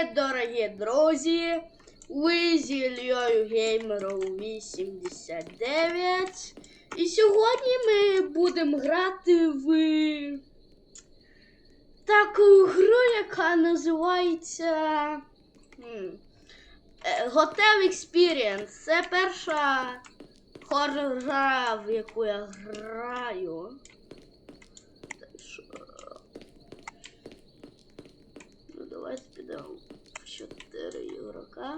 Привіт, дорогі друзі! Ви зі Ільєю Геймером 89. І сьогодні ми будемо грати в таку гру, яка називається е, Hotel Experience. Це перша хоррор в яку я граю. Ну, давайте підемо 4 ігрока.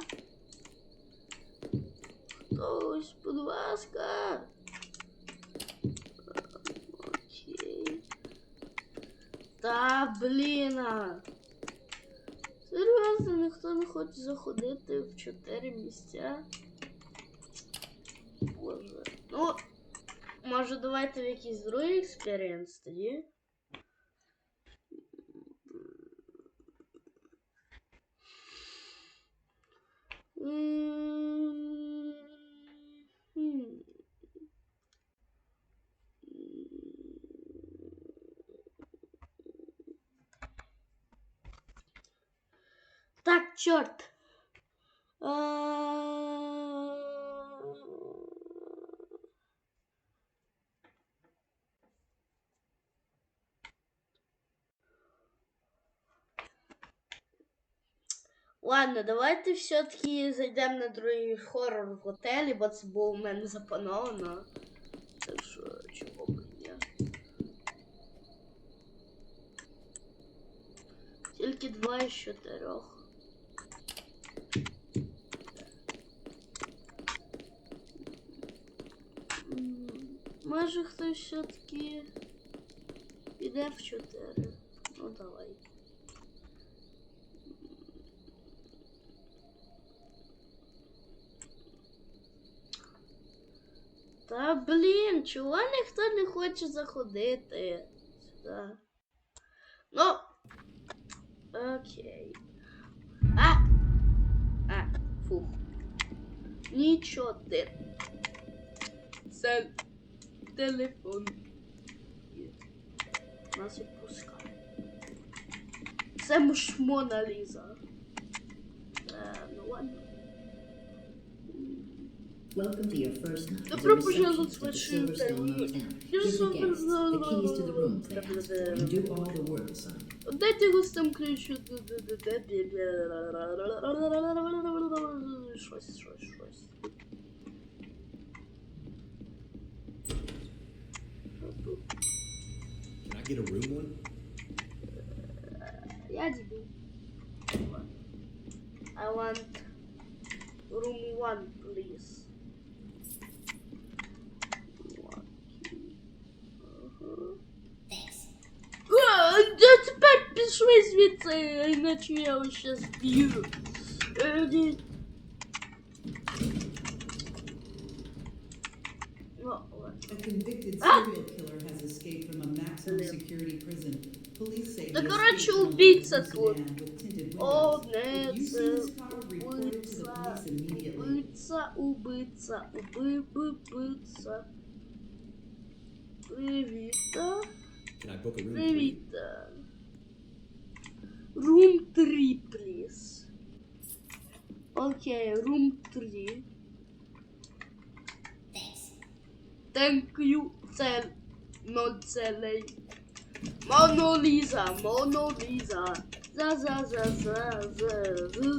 Хтось, будь ласка. Окей. Та блін. Серйозно, ніхто не хоче заходити в 4 місця. Боже. Ну, може давайте в якийсь другий експірієнс тоді. Так, черт. Ладно, давайте все-таки зайдемо на другий хоррор в готелі, бо це було у мене заплановано. Так що, чого б ні. Тільки два із чотирьох. Може хтось все-таки піде в чотири. Ну давай. Та блін, чого ніхто не хоче заходити сюди? Ну. Окей. А! А, фух. Нічого ти. Це телефон. Нас відпускає. Це муж Мона. Welcome to your first night. Добро пожаловать в вашу первую ночь. Я же сам признал. Дайте гостям ключ. Щось, щось, щось. Can I get a room one? двигаться, иначе я его сейчас бью. Эм. А! Да короче убийца тут. О, нет, убийца, убийца, убийца, убийца. Привет. Привет. Room 3, please. Okay, room 3. Thanks. Thank you, Cel not Sally. Mona Lisa, Mono Lisa. Za za za za za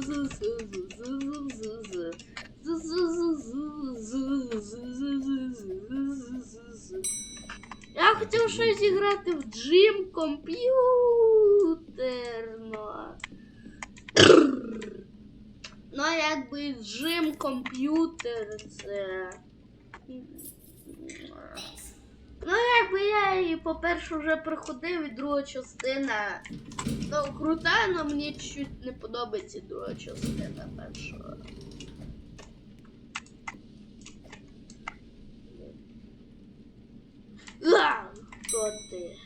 za za za Я хотів щось зіграти в джим комп'ютер. Якби джим комп'ютер це. Ну, якби я її, по-перше, вже проходив, і друга частина. Ну, крута, але мені чуть не подобається друга частина першого. А, хто ти?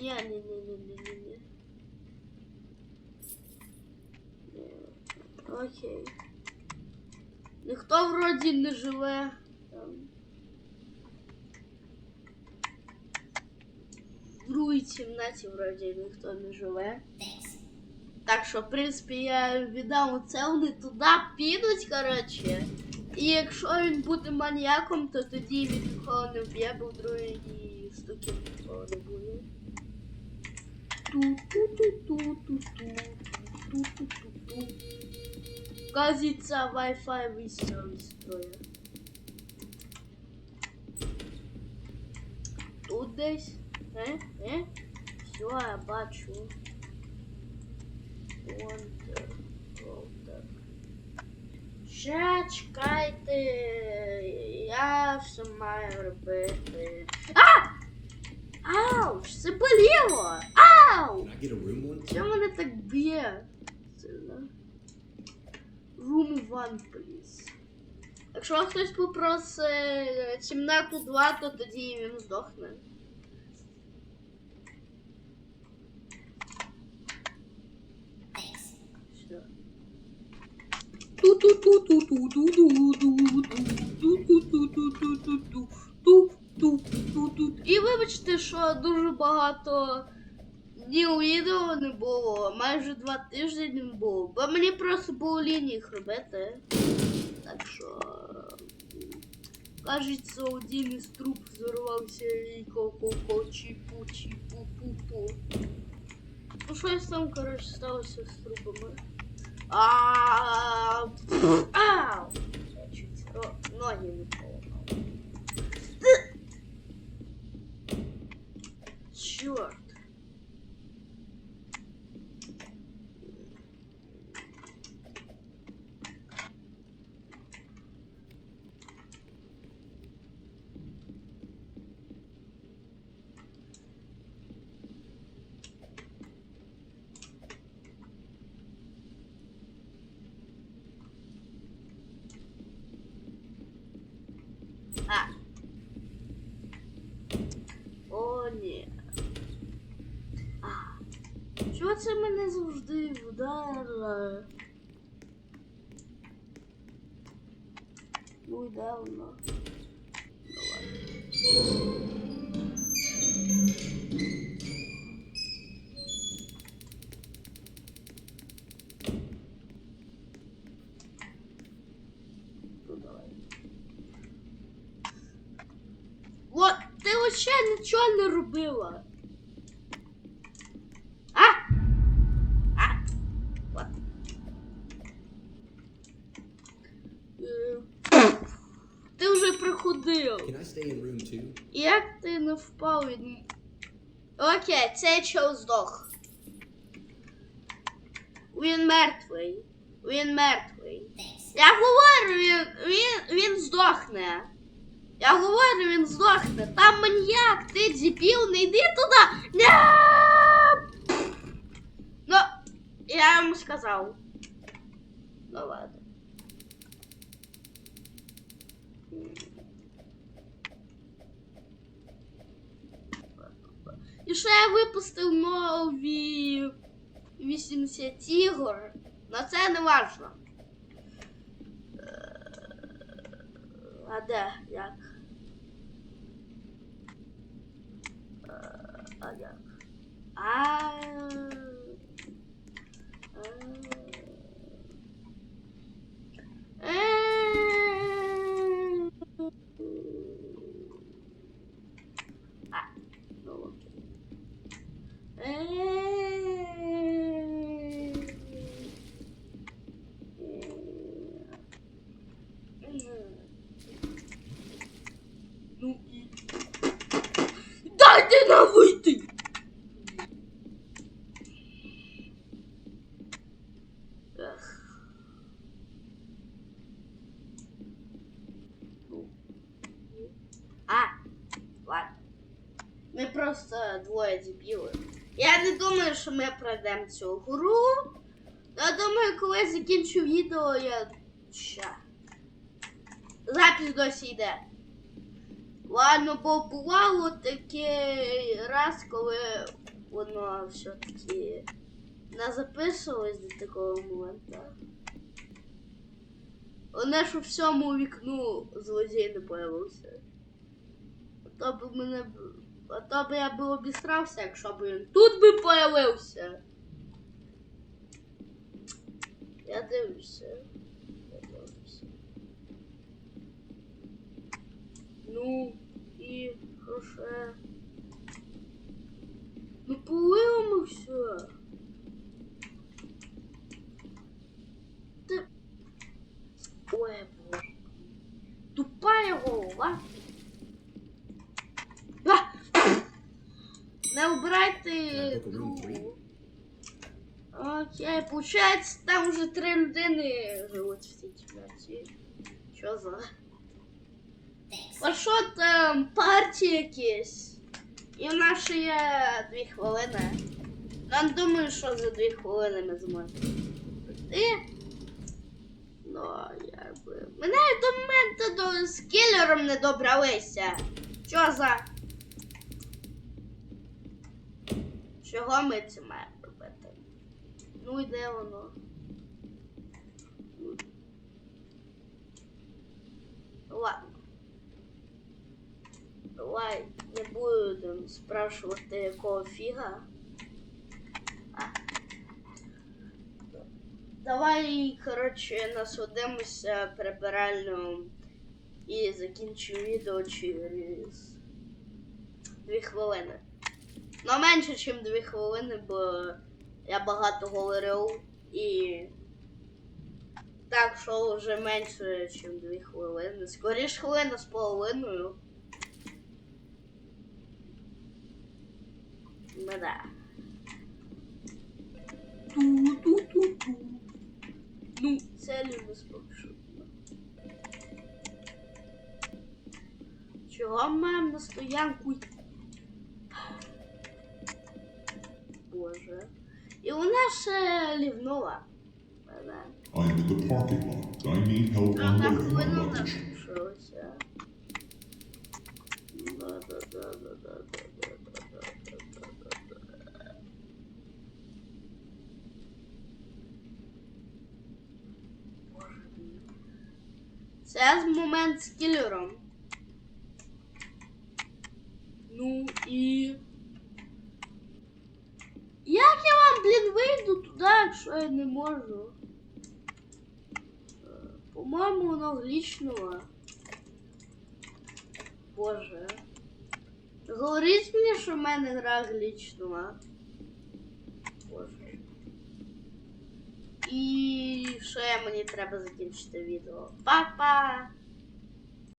Ні, ні, ні. Окей. Ніхто вроді не живе. В другій кімнаті вроді ніхто не живе. Так що, в принципі, я віддам це, вони туди підуть, коротше. І якщо він буде маніяком, то тоді він нікого не вб'є, бо в другій штуки нікого не буде. Кажется, Wi-Fi высел из строя. Тут десь. Е? Е? Все, я бачу. Контр. Контр. Ще чекайте. Я все маю робити. А! Ау! Це боліло! А! Ау! Can I get a room one? Чому мене так б'є? Сильно. Room one, please. Якщо хтось попросить кімнату 2, то тоді він здохне. І вибачте, що дуже багато днів відео не було, майже два тижні не було, бо мені просто було лінії їх робити. Так що. Кажеться, один із труб взорвався і ко-ко-ко, чіпу, чіпу, пу-пу. Ну щось там, коротше, сталося з трубами. А, Ау! Я чуть ро- ноги Це мене завжди вдарило? Ну і давно. Ну. Давай. Вот, ти вообще нічого не робила. А? А? Вот. Е, Ти вже приходив. Can I stay in room two? Як ти не впав від... Окей, цей чел здох. Він мертвий. Він мертвий. Я говорю, він, він, він здохне. Я говорю, він здохне. Там маньяк, ти дебіл, не йди туди. Ні! Ну, я йому сказав. Ну ладно. І ще я випустив нові 80 ігор. На це не важно. А де? Як? А як? А. Е. А, ну окей. Ну і. Дайте нам вийти! Ех. Ну. А, ладно. Ми просто двоє дебіли. Я не думаю, що ми пройдемо цю гру. Я думаю, коли закінчу відео, я. Ща. Запись досі йде. Ладно, бо бувало такий раз, коли воно все-таки не записувалось до такого моменту. Головне, що в всьому вікну злодій не появився. То б мене то би я би обістрався, якщо б він тут би появився. Я дивлюся. Я дивлюся. Ну, і ще? Ну, по-моєму, все. Ти... Ой, боже. Тупая голова. А! Наприклад, другу. room Окей, получається, там вже три людини живуть в цій кімнаті. Що за? А що там партії якісь? І в нас ще є дві хвилини. Не думаю, що за дві хвилини ми зможемо. пройти. Ну, якби. Мене до моменту до з кілером не добралися. Що за? Чого ми це маємо робити? Ну і де воно? Ладно. Давай не буду спрашувати якого фіга. А. Давай, коротше, насладимося прибиральним і закінчимо відео через дві хвилини. Ну, менше, ніж дві хвилини, бо я багато говорив і. Так, що вже менше, ніж дві хвилини. Скоріше хвилина з половиною. Ну да. Ту-ту-ту-ту. Ну, це небезпечно. Чого маємо на стоянку? йти? І вона ще лівнула. I'm at the parking lot. I need help unloading my luggage. Зараз момент з кілером. Вийду туди, якщо я не можу? Е, По-моєму, воно глічнуло. Боже. Говоріть мені, що в мене гра глічнула. Боже. І ще мені треба закінчити відео. Па-па!